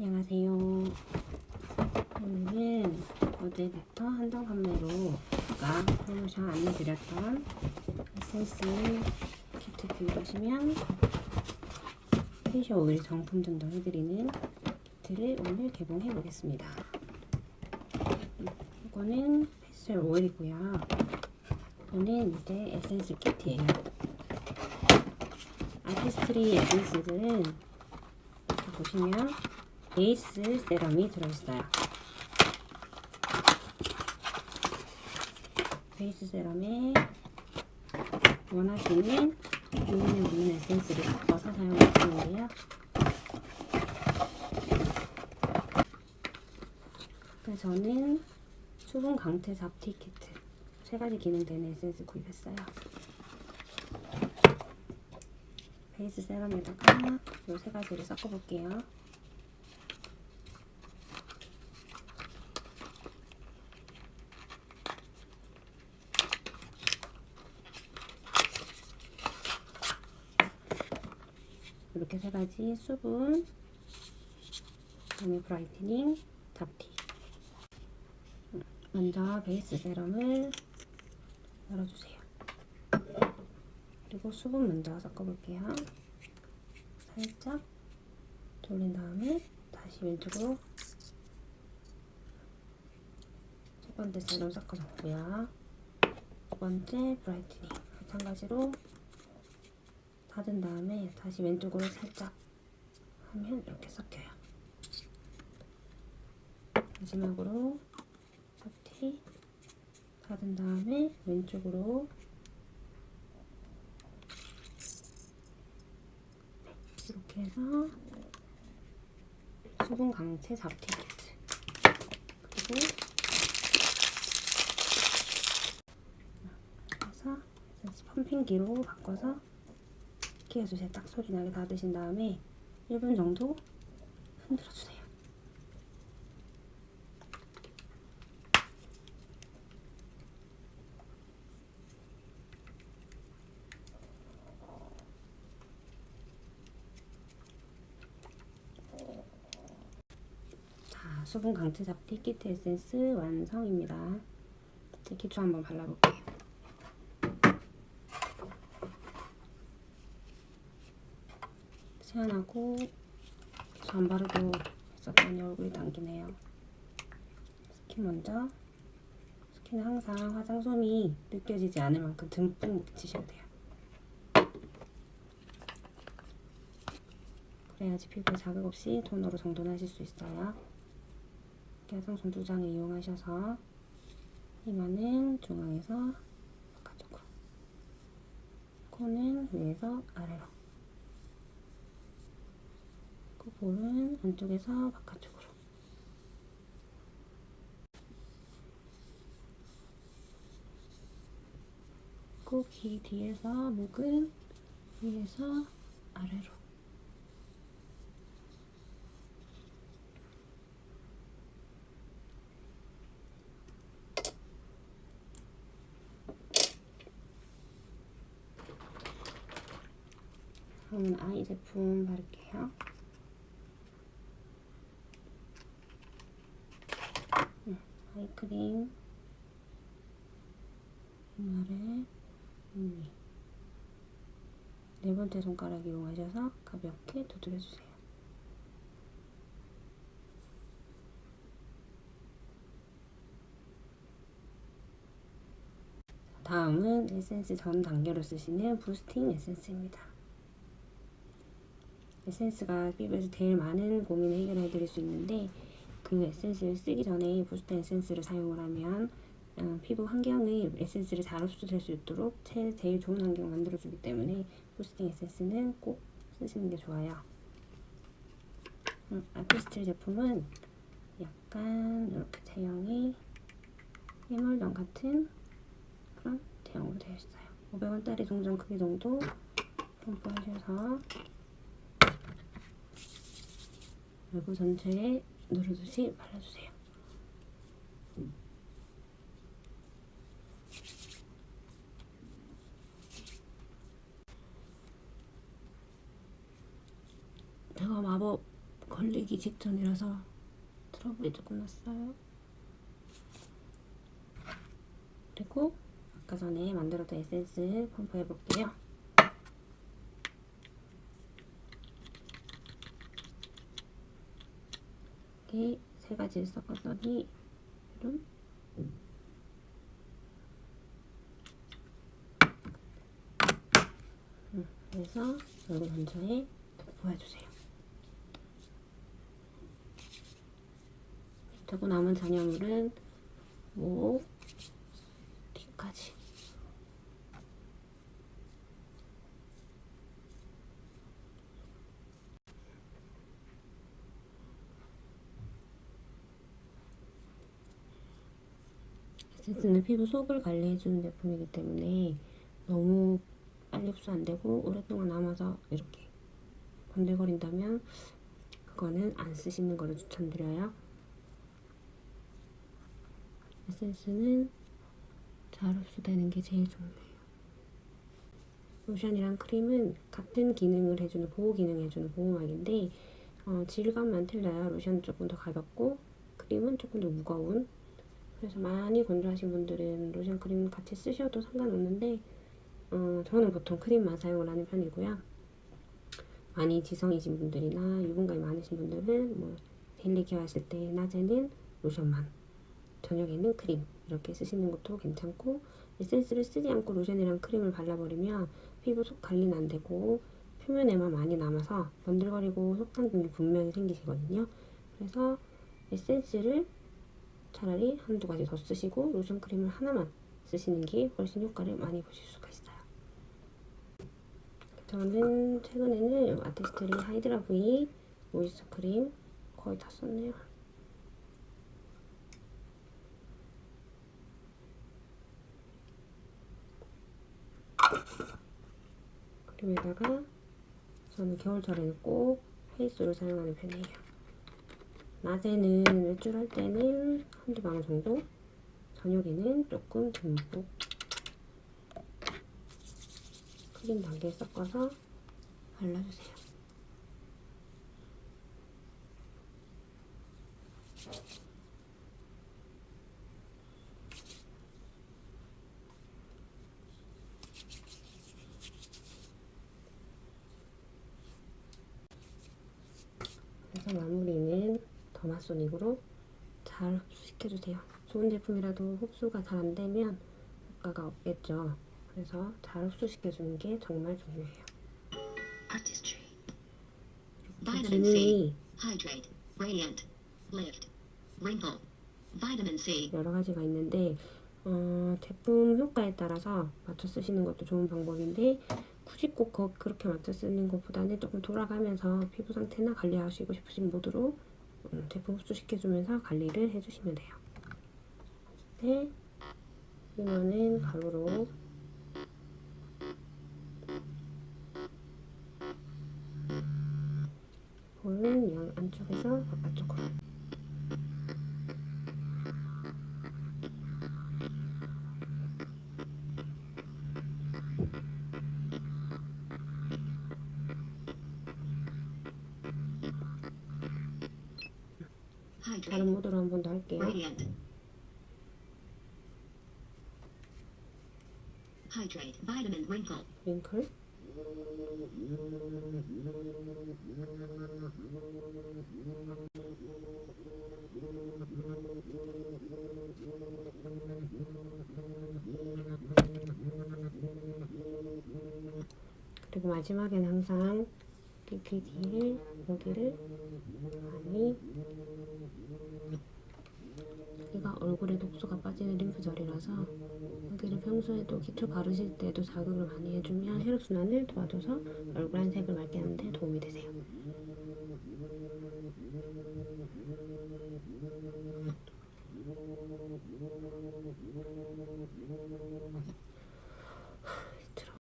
안녕하세요. 오늘은 어제부터 한정 판매로 아까 프로모션 안내드렸던 에센스 키트 구입하시면 페이셜 오일 정품 전달해드리는 키트를 오늘 개봉해 보겠습니다. 이거는 페이셜 오일이고요. 이거는 이제 에센스 키트예요. 아티스트리 에센스들은 보시면 베이스 세럼이 들어있어요. 베이스 세럼에 원하시는 기능에 없는 에센스를 섞어서 사용하시는데요. 저는 수분 강태 잡티 키트 세 가지 기능 되는 에센스 구입했어요. 베이스 세럼에다가 이 세 가지를 섞어볼게요. 이렇게 세 가지 수분, 그다음에 브라이트닝, 잡티. 먼저 베이스 세럼을 열어주세요. 그리고 수분 먼저 섞어볼게요. 살짝 돌린 다음에 다시 왼쪽으로 첫 번째 세럼 섞어줬고요. 두 번째 브라이트닝 마찬가지로 닫은 다음에 다시 왼쪽으로 살짝 하면 이렇게 섞여요. 마지막으로 잡티 닫은 다음에 왼쪽으로 이렇게 해서 수분 강체 잡티 키트 그리고 에센스 펌핑기로 바꿔서 이렇게 해주세요. 딱 소리 나게 닫으신 다음에 1분 정도 흔들어주세요. 자, 수분 강체 잡티 키트 에센스 완성입니다. 이제 기초 한번 발라볼게요. 시원하고 기초 안 바르고 있었더니 얼굴이 당기네요. 스킨 먼저 스킨은 항상 화장솜이 느껴지지 않을 만큼 듬뿍 묻히셔야 돼요. 그래야지 피부에 자극 없이 톤으로 정돈하실 수 있어요. 이렇게 화장솜 두 장을 이용하셔서 이마는 중앙에서 바깥쪽으로 코는 위에서 아래로 그 볼은 안쪽에서 바깥쪽으로 꼭귀 뒤에서 목은 위에서 아래로 다음은 아이 제품 바를게요. 아이 크림 이마에 위. 네 번째 손가락 이용하셔서 가볍게 두드려주세요. 다음은 에센스 전 단계로 쓰시는 부스팅 에센스입니다. 에센스가 피부에서 제일 많은 고민을 해결해 드릴 수 있는데 그 에센스를 쓰기 전에 부스팅 에센스를 사용을 하면 어, 피부 환경의 에센스를 잘 흡수될 수 있도록 제, 제일 좋은 환경을 만들어주기 때문에 부스팅 에센스는 꼭 쓰시는 게 좋아요. 음, 아티스트 제품은 약간 이렇게 제형이 해물전 같은 그런 제형으로 되어 있어요. 500원짜리 동전 크기 정도 펌프하셔서 얼굴 전체에 누르듯이 발라주세요. 제가 마법 걸리기 직전이라서 트러블이 조금 났어요. 그리고 아까 전에 만들었던 에센스 펌프해 볼게요. 이렇게 세 가지를 섞었더니 이런 음, 그래서 얼굴 근처에 부어주세요. 그리고 남은 잔여물은 목 뒤까지 에센스는 피부 속을 관리해주는 제품이기 때문에 너무 빨리 흡수 안 되고 오랫동안 남아서 이렇게 번들거린다면 그거는 안 쓰시는 거를 추천드려요. 에센스는 잘 흡수되는 게 제일 중요해요. 로션이랑 크림은 같은 기능을 해주는 보호 기능 해주는 보호막인데 어, 질감만 틀려요. 로션은 조금 더 가볍고 크림은 조금 더 무거운. 그래서 많이 건조하신 분들은 로션 크림 같이 쓰셔도 상관없는데 어, 저는 보통 크림만 사용을 하는 편이고요. 많이 지성이신 분들이나 유분감이 많으신 분들은 뭐 데일리 케어 하실 때 낮에는 로션만 저녁에는 크림 이렇게 쓰시는 것도 괜찮고 에센스를 쓰지 않고 로션이랑 크림을 발라버리면 피부 속 관리는 안 되고 표면에만 많이 남아서 번들거리고 속탄등이 분명히 생기시거든요. 그래서 에센스를 차라리 한두 가지 더 쓰시고 로션 크림을 하나만 쓰시는 게 훨씬 효과를 많이 보실 수가 있어요. 저는 최근에는 아티스트리 하이드라 V 모이스처 크림 거의 다 썼네요. 크림에다가 저는 겨울철에는 꼭 페이스로 사용하는 편이에요. 낮에는 외출할 때는 한두 방 정도, 저녁에는 조금 듬뿍 크림 단계 섞어서 발라주세요. 그래서 마무리는 더마소닉으로 잘 흡수시켜주세요. 좋은 제품이라도 흡수가 잘 안되면 효과가 없겠죠. 그래서 잘 흡수시켜주는 게 정말 중요해요. Artistry. 그 Vitamin C. 기능이 Hydrate. Radiant. Lift. Wrinkle. Vitamin C. 여러 가지가 있는데 어, 제품 효과에 따라서 맞춰 쓰시는 것도 좋은 방법인데 굳이 꼭 거- 그렇게 맞춰 쓰는 것보다는 조금 돌아가면서 피부 상태나 관리하시고 싶으신 모드로 음, 제품 흡수시켜주면서 관리를 해주시면 돼요. 네, 이거는 가루로. 볼은 양 안쪽에서 바깥쪽으로 다른 모드로 한 번 더 할게요. 윙클 그리고 마지막에는 항상 PPD를 여기를 많이 얼굴에 독소가 빠지는 림프절이라서 여기를 평소에도 기초 바르실 때도 자극을 많이 해주면 혈액순환을 도와줘서 얼굴 한 색을 맑게 하는데 도움이 되세요.